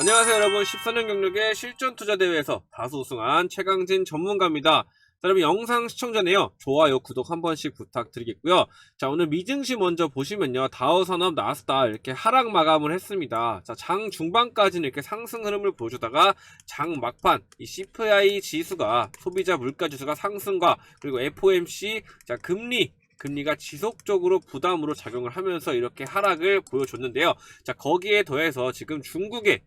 안녕하세요 여러분 14년 경력의 실전 투자 대회에서 다수 우승한 최강진 전문가입니다. 자, 여러분 영상 시청 전에요 좋아요 구독 한 번씩 부탁드리겠고요. 자 오늘 미증시 먼저 보시면요 다우산업 나스닥 이렇게 하락 마감을 했습니다. 자장 중반까지는 이렇게 상승 흐름을 보여주다가 장 막판 이 CPI 지수가 소비자 물가 지수가 상승과 그리고 FOMC 자 금리 금리가 지속적으로 부담으로 작용을 하면서 이렇게 하락을 보여줬는데요. 자, 거기에 더해서 지금 중국의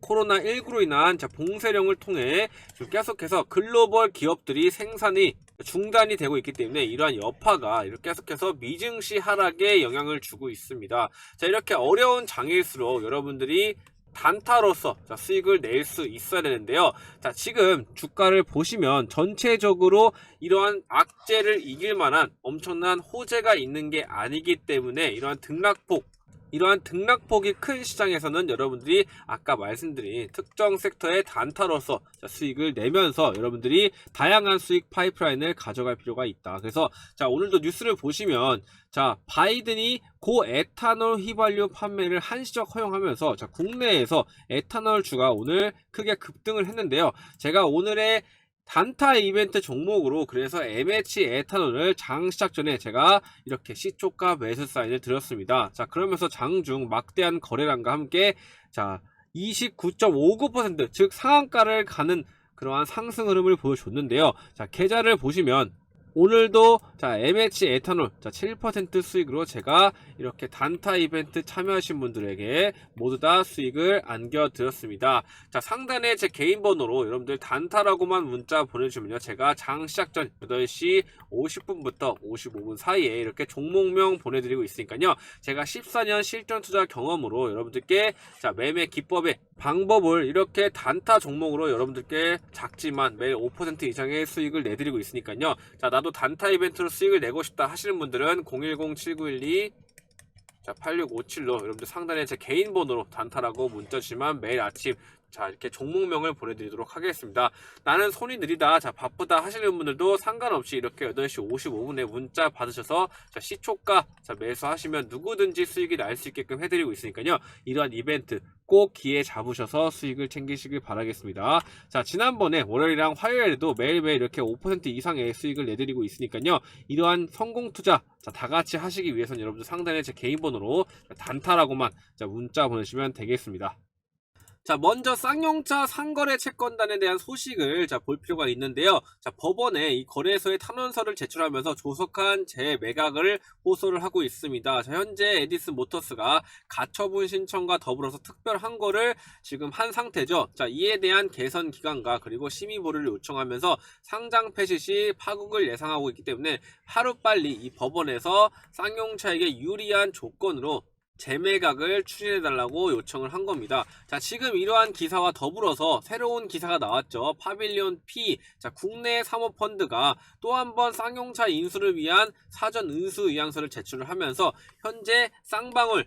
코로나19로 인한 자, 봉쇄령을 통해 계속해서 글로벌 기업들이 생산이 중단이 되고 있기 때문에 이러한 여파가 이렇게 계속해서 미증시 하락에 영향을 주고 있습니다. 자, 이렇게 어려운 장일수록 여러분들이 단타로서 자, 수익을 낼 수 있어야 되는데요. 자, 지금 주가를 보시면 전체적으로 이러한 악재를 이길 만한 엄청난 호재가 있는 게 아니기 때문에 이러한 등락폭 이러한 등락폭이 큰 시장에서는 여러분들이 아까 말씀드린 특정 섹터의 단타로서 자, 수익을 내면서 여러분들이 다양한 수익 파이프라인을 가져갈 필요가 있다. 그래서 자 오늘도 뉴스를 보시면 자 바이든이 고 에탄올 휘발유 판매를 한시적 허용하면서 자 국내에서 에탄올 주가 오늘 크게 급등을 했는데요. 제가 오늘의 단타 이벤트 종목으로 그래서 MH 에탄올을 장 시작 전에 제가 이렇게 시초가 매수 사인을 드렸습니다. 자 그러면서 장중 막대한 거래량과 함께 자 29.59%즉 상한가를 가는 그러한 상승 흐름을 보여줬는데요. 자 계좌를 보시면 오늘도 자 MH 에탄올 자 7% 수익으로 제가 이렇게 단타 이벤트 참여하신 분들에게 모두 다 수익을 안겨드렸습니다. 자 상단에 제 개인 번호로 여러분들 단타라고만 문자 보내주면요. 제가 장 시작 전 8시 50분부터 55분 사이에 이렇게 종목명 보내드리고 있으니까요. 제가 14년 실전 투자 경험으로 여러분들께 자 매매 기법의 방법을 이렇게 단타 종목으로 여러분들께 작지만 매일 5% 이상의 수익을 내드리고 있으니까요. 자 나도 단타 이벤트로 수익을 내고 싶다 하시는 분들은 010-7912 자, 8657로 여러분들 상단에 제 개인 번호로 단타라고 문자 주시면 매일 아침 자, 이렇게 종목명을 보내드리도록 하겠습니다. 나는 손이 느리다, 자, 바쁘다 하시는 분들도 상관없이 이렇게 8시 55분에 문자 받으셔서 자, 시초가 자, 매수하시면 누구든지 수익이 날 수 있게끔 해드리고 있으니까요. 이러한 이벤트 꼭 기회 잡으셔서 수익을 챙기시길 바라겠습니다. 자, 지난번에 월요일이랑 화요일에도 매일매일 이렇게 5% 이상의 수익을 내드리고 있으니까요. 이러한 성공 투자 자, 다 같이 하시기 위해서는 여러분들 상단에 제 개인 번호로 단타라고만 자, 문자 보내시면 되겠습니다. 자, 먼저 쌍용차 상거래 채권단에 대한 소식을 자, 볼 필요가 있는데요. 자, 법원에 이 거래소에 탄원서를 제출하면서 조속한 재매각을 호소를 하고 있습니다. 자, 현재 에디슨 모터스가 가처분 신청과 더불어서 특별 항거를 지금 한 상태죠. 자, 이에 대한 개선 기간과 그리고 심의 보류를 요청하면서 상장 폐시 시 파국을 예상하고 있기 때문에 하루빨리 이 법원에서 쌍용차에게 유리한 조건으로 재매각을 추진해달라고 요청을 한 겁니다. 자, 지금 이러한 기사와 더불어서 새로운 기사가 나왔죠. 파빌리온 P, 자, 국내 사모펀드가 또 한 번 쌍용차 인수를 위한 사전 은수 의향서를 제출을 하면서 현재 쌍방울,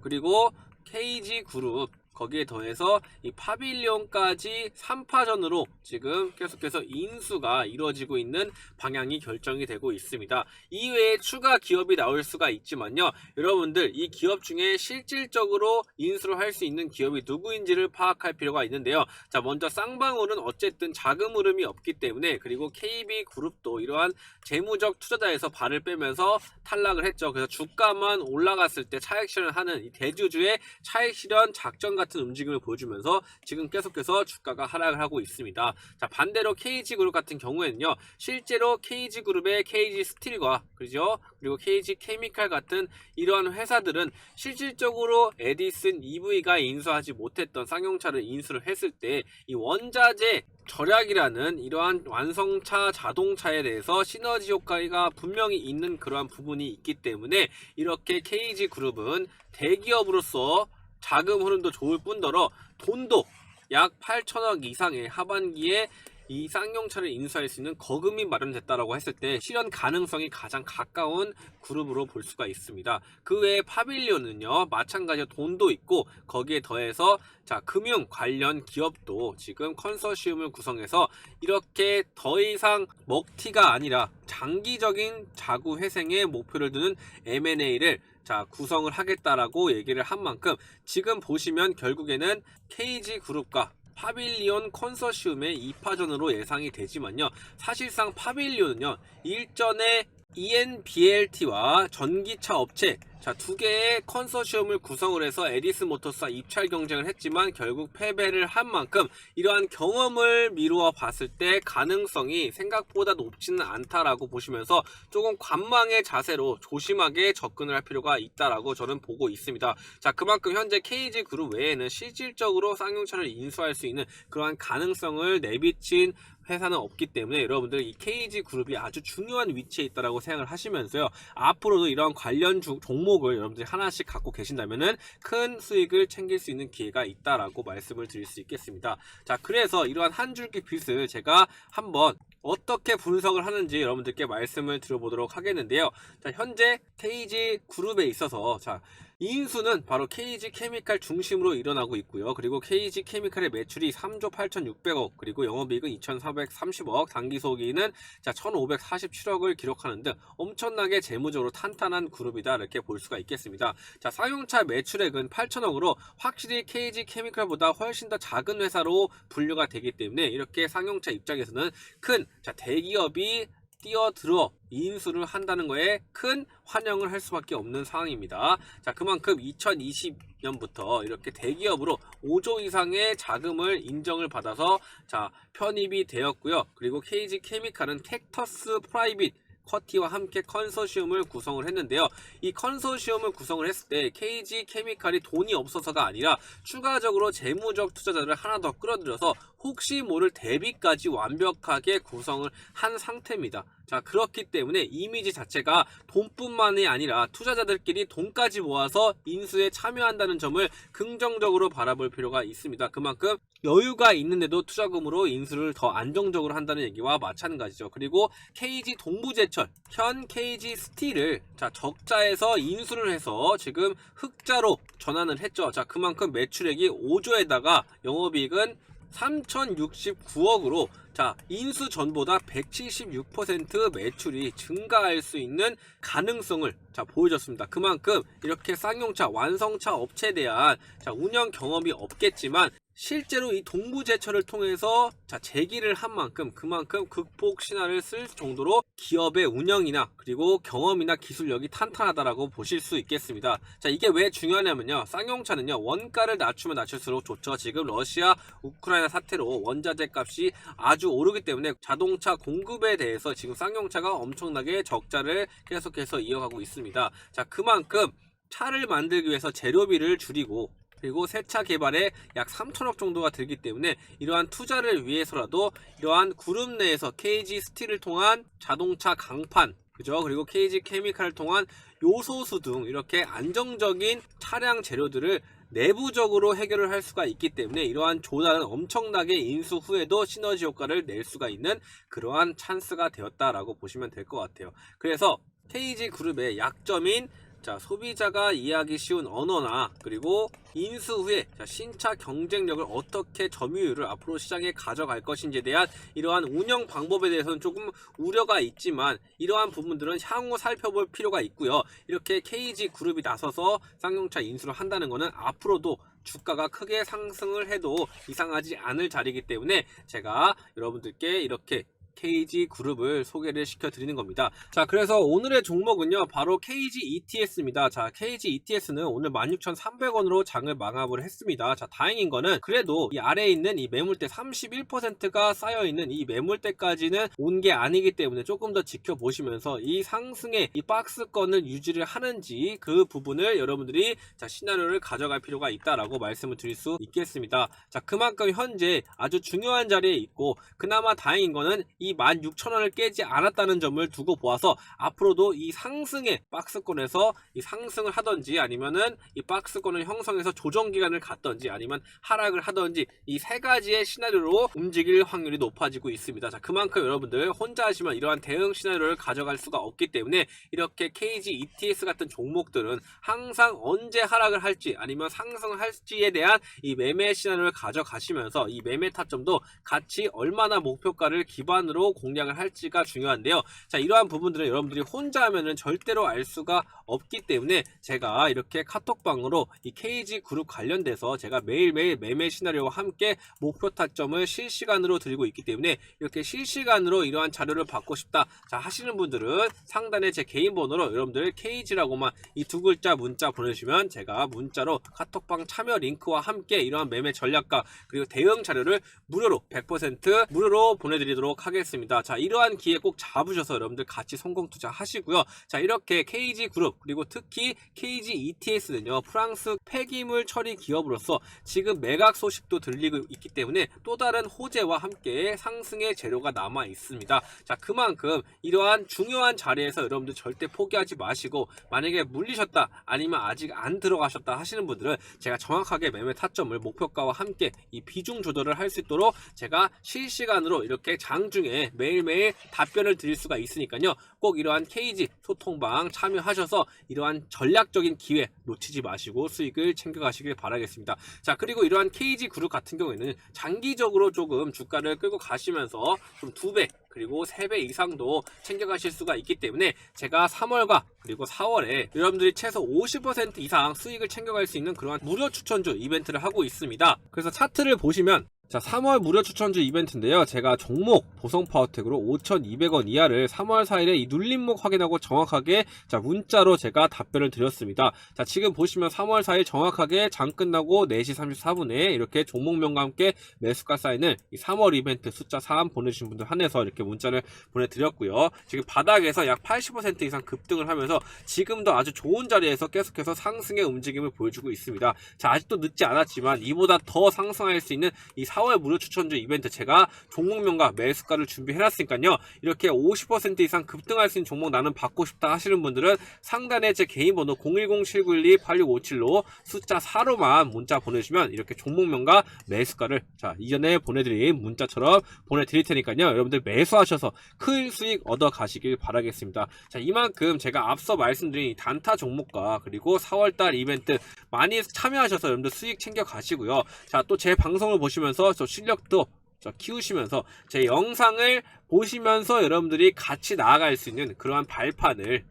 그리고 KG 그룹, 거기에 더해서 이 파빌리온까지 3파전으로 지금 계속해서 인수가 이루어지고 있는 방향이 결정이 되고 있습니다. 이외에 추가 기업이 나올 수가 있지만요. 여러분들 이 기업 중에 실질적으로 인수를 할 수 있는 기업이 누구인지를 파악할 필요가 있는데요. 자, 먼저 쌍방울은 어쨌든 자금 흐름이 없기 때문에 그리고 KB 그룹도 이러한 재무적 투자자에서 발을 빼면서 탈락을 했죠. 그래서 주가만 올라갔을 때 차익 실현을 하는 이 대주주의 차익 실현 작전 같은 움직임을 보여주면서 지금 계속해서 주가가 하락을 하고 있습니다. 자, 반대로 KG 그룹 같은 경우에는요. 실제로 KG 그룹의 KG 스틸과 그죠? 그리고 KG 케미칼 같은 이러한 회사들은 실질적으로 에디슨 EV가 인수하지 못했던 쌍용차를 인수를 했을 때 이 원자재 절약이라는 이러한 완성차 자동차에 대해서 시너지 효과가 분명히 있는 그러한 부분이 있기 때문에 이렇게 KG 그룹은 대기업으로서 자금 흐름도 좋을 뿐더러 돈도 약 8천억 이상의 하반기에 이 쌍용차를 인수할 수 있는 거금이 마련됐다라고 했을 때 실현 가능성이 가장 가까운 그룹으로 볼 수가 있습니다. 그 외에 파빌리온은요 마찬가지로 돈도 있고 거기에 더해서 자 금융 관련 기업도 지금 컨소시엄을 구성해서 이렇게 더 이상 먹튀가 아니라 장기적인 자구 회생에 목표를 두는 M&A를 자 구성을 하겠다라고 얘기를 한 만큼 지금 보시면 결국에는 KG 그룹과 파빌리온 컨소시움의 2파전으로 예상이 되지만요. 사실상 파빌리온은요. 일전에 ENBLT와 전기차 업체 자, 두 개의 컨소시엄을 구성을 해서 에디스 모터스와 입찰 경쟁을 했지만 결국 패배를 한 만큼 이러한 경험을 미루어 봤을 때 가능성이 생각보다 높지는 않다라고 보시면서 조금 관망의 자세로 조심하게 접근을 할 필요가 있다라고 저는 보고 있습니다. 자, 그만큼 현재 KG 그룹 외에는 실질적으로 쌍용차를 인수할 수 있는 그러한 가능성을 내비친 회사는 없기 때문에 여러분들 이 KG 그룹이 아주 중요한 위치에 있다라고 생각을 하시면서요. 앞으로도 이런 관련 주- 종목을 여러분들이 하나씩 갖고 계신다면은 큰 수익을 챙길 수 있는 기회가 있다라고 말씀을 드릴 수 있겠습니다. 자, 그래서 이러한 한 줄기 빛을 제가 한번 어떻게 분석을 하는지 여러분들께 말씀을 드려보도록 하겠는데요. 자, 현재 KG 그룹에 있어서 자, 인수는 바로 KG 케미칼 중심으로 일어나고 있고요. 그리고 KG 케미칼의 매출이 3조 8,600억, 그리고 영업이익은 2,430억, 당기소기는 자 1,547억을 기록하는 등 엄청나게 재무적으로 탄탄한 그룹이다 이렇게 볼 수가 있겠습니다. 자 쌍용차 매출액은 8천억으로 확실히 KG 케미칼보다 훨씬 더 작은 회사로 분류가 되기 때문에 이렇게 쌍용차 입장에서는 큰 자 대기업이 뛰어들어 인수를 한다는 거에 큰 환영을 할 수밖에 없는 상황입니다. 자, 그만큼 2020년부터 이렇게 대기업으로 5조 이상의 자금을 인정을 받아서 자, 편입이 되었고요. 그리고 KG 케미칼은 텍터스 프라이빗 커티와 함께 컨소시엄을 구성을 했는데요. 이 컨소시엄을 구성을 했을 때 KG 케미칼이 돈이 없어서가 아니라 추가적으로 재무적 투자자를 하나 더 끌어들여서 혹시 모를 대비까지 완벽하게 구성을 한 상태입니다. 자, 그렇기 때문에 이미지 자체가 돈뿐만이 아니라 투자자들끼리 돈까지 모아서 인수에 참여한다는 점을 긍정적으로 바라볼 필요가 있습니다. 그만큼 여유가 있는데도 투자금으로 인수를 더 안정적으로 한다는 얘기와 마찬가지죠. 그리고 KG 동부제철, 현 KG 스틸을 자, 적자에서 인수를 해서 지금 흑자로 전환을 했죠. 자, 그만큼 매출액이 5조에다가 영업이익은 3,069억으로 자 인수 전보다 176% 매출이 증가할 수 있는 가능성을 자 보여줬습니다. 그만큼 이렇게 쌍용차 완성차 업체에 대한 자 운영 경험이 없겠지만 실제로 이 동부제철을 통해서 자 제기를 한 만큼 그만큼 극복 신화를 쓸 정도로 기업의 운영이나 그리고 경험이나 기술력이 탄탄하다라고 보실 수 있겠습니다. 자 이게 왜 중요하냐면요 쌍용차는요 원가를 낮추면 낮출수록 좋죠. 지금 러시아 우크라이나 사태로 원자재 값이 아주 오르기 때문에 자동차 공급에 대해서 지금 쌍용차가 엄청나게 적자를 계속해서 이어가고 있습니다. 자 그만큼 차를 만들기 위해서 재료비를 줄이고 그리고 새차 개발에 약 3천억 정도가 들기 때문에 이러한 투자를 위해서라도 이러한 그룹 내에서 KG 스틸을 통한 자동차 강판 그죠 그리고 KG 케미칼을 통한 요소수 등 이렇게 안정적인 차량 재료들을 내부적으로 해결을 할 수가 있기 때문에 이러한 조달은 엄청나게 인수 후에도 시너지 효과를 낼 수가 있는 그러한 찬스가 되었다라고 보시면 될 것 같아요. 그래서 KG 그룹의 약점인 자, 소비자가 이해하기 쉬운 언어나 그리고 인수 후에 자, 신차 경쟁력을 어떻게 점유율을 앞으로 시장에 가져갈 것인지에 대한 이러한 운영 방법에 대해서는 조금 우려가 있지만 이러한 부분들은 향후 살펴볼 필요가 있고요. 이렇게 KG 그룹이 나서서 쌍용차 인수를 한다는 것은 앞으로도 주가가 크게 상승을 해도 이상하지 않을 자리이기 때문에 제가 여러분들께 이렇게 KG 그룹을 소개를 시켜드리는 겁니다. 자, 그래서 오늘의 종목은요, 바로 KG ETS입니다. 자, KG ETS는 오늘 16,300원으로 장을 마감을 했습니다. 자, 다행인 거는 그래도 이 아래에 있는 이 매물대 31%가 쌓여있는 이 매물대까지는 온 게 아니기 때문에 조금 더 지켜보시면서 이 상승의 이 박스권을 유지를 하는지 그 부분을 여러분들이 자, 시나리오를 가져갈 필요가 있다라고 말씀을 드릴 수 있겠습니다. 자, 그만큼 현재 아주 중요한 자리에 있고 그나마 다행인 거는 이 16,000원을 깨지 않았다는 점을 두고 보아서 앞으로도 이 상승의 박스권에서 이 상승을 하던지 아니면은 이 박스권을 형성해서 조정 기간을 갖던지 아니면 하락을 하던지 이 세 가지의 시나리오로 움직일 확률이 높아지고 있습니다. 자, 그만큼 여러분들 혼자 하시면 이러한 대응 시나리오를 가져갈 수가 없기 때문에 이렇게 KG ETS 같은 종목들은 항상 언제 하락을 할지 아니면 상승을 할지에 대한 이 매매 시나리오를 가져가시면서 이 매매 타점도 같이 얼마나 목표가를 기반으로 공략을 할지가 중요한데요. 자, 이러한 부분들은 여러분들이 혼자 하면은 절대로 알 수가 없기 때문에 제가 이렇게 카톡방으로 이 KG 그룹 관련돼서 제가 매일매일 매매 시나리오와 함께 목표 타점을 실시간으로 들고 있기 때문에 이렇게 실시간으로 이러한 자료를 받고 싶다 자 하시는 분들은 상단에 제 개인 번호로 여러분들 KG라고만 이 두 글자 문자 보내주시면 제가 문자로 카톡방 참여 링크와 함께 이러한 매매 전략과 그리고 대응 자료를 무료로 100% 무료로 보내드리도록 하겠습니다. 자 이러한 기회 꼭 잡으셔서 여러분들 같이 성공 투자 하시고요. 자 이렇게 KG 그룹 그리고 특히 KG ETS는요 프랑스 폐기물 처리 기업으로서 지금 매각 소식도 들리고 있기 때문에 또 다른 호재와 함께 상승의 재료가 남아 있습니다. 자 그만큼 이러한 중요한 자리에서 여러분들 절대 포기하지 마시고 만약에 물리셨다 아니면 아직 안 들어가셨다 하시는 분들은 제가 정확하게 매매 타점을 목표가와 함께 이 비중 조절을 할 수 있도록 제가 실시간으로 이렇게 장중에 매일매일 답변을 드릴 수가 있으니까요 꼭 이러한 KG 소통방 참여하셔서 이러한 전략적인 기회 놓치지 마시고 수익을 챙겨가시길 바라겠습니다 자 그리고 이러한 KG 그룹 같은 경우에는 장기적으로 조금 주가를 끌고 가시면서 좀 두 배 그리고 세배 이상도 챙겨가실 수가 있기 때문에 제가 3월과 그리고 4월에 여러분들이 최소 50% 이상 수익을 챙겨갈 수 있는 그러한 무료 추천주 이벤트를 하고 있습니다. 그래서 차트를 보시면 자, 3월 무료 추천주 이벤트인데요. 제가 종목 보성 파워텍으로 5,200원 이하를 3월 4일에 이 눌림목 확인하고 정확하게 자, 문자로 제가 답변을 드렸습니다. 자, 지금 보시면 3월 4일 정확하게 장 끝나고 4시 34분에 이렇게 종목명과 함께 매수가 사인을 이 3월 이벤트 숫자 3 보내주신 분들 한해서 이렇게 문자를 보내드렸고요. 지금 바닥에서 약 80% 이상 급등을 하면서 지금도 아주 좋은 자리에서 계속해서 상승의 움직임을 보여주고 있습니다. 자, 아직도 늦지 않았지만 이보다 더 상승할 수 있는 이 4월 무료 추천주 이벤트 제가 종목명과 매수가를 준비해놨으니까요. 이렇게 50% 이상 급등할 수 있는 종목 나는 받고 싶다 하시는 분들은 상단에 제 개인 번호 010-7912-8657로 숫자 4로만 문자 보내주시면 이렇게 종목명과 매수가를 자 이전에 보내드린 문자처럼 보내드릴 테니까요. 여러분들 매수하셔서 큰 수익 얻어 가시길 바라겠습니다. 자 이만큼 제가 앞서 말씀드린 이 단타 종목과 그리고 4월달 이벤트 많이 참여하셔서 여러분들 수익 챙겨 가시고요. 자 또 제 방송을 보시면서 저 실력도 저 키우시면서 제 영상을 보시면서 여러분들이 같이 나아갈 수 있는 그러한 발판을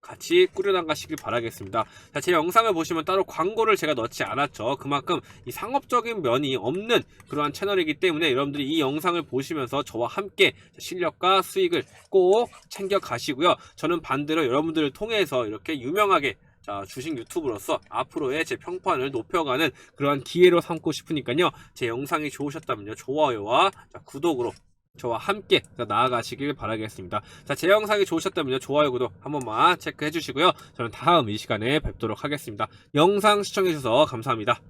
같이 꾸려나가시길 바라겠습니다. 자, 제 영상을 보시면 따로 광고를 제가 넣지 않았죠. 그만큼 이 상업적인 면이 없는 그러한 채널이기 때문에 여러분들이 이 영상을 보시면서 저와 함께 실력과 수익을 꼭 챙겨 가시고요. 저는 반대로 여러분들을 통해서 이렇게 유명하게 자, 주식 유튜브로서 앞으로의 제 평판을 높여가는 그러한 기회로 삼고 싶으니까요. 제 영상이 좋으셨다면요. 좋아요와 자, 구독으로 저와 함께 자, 나아가시길 바라겠습니다. 자, 제 영상이 좋으셨다면요. 좋아요, 구독 한 번만 체크해 주시고요. 저는 다음 이 시간에 뵙도록 하겠습니다. 영상 시청해 주셔서 감사합니다.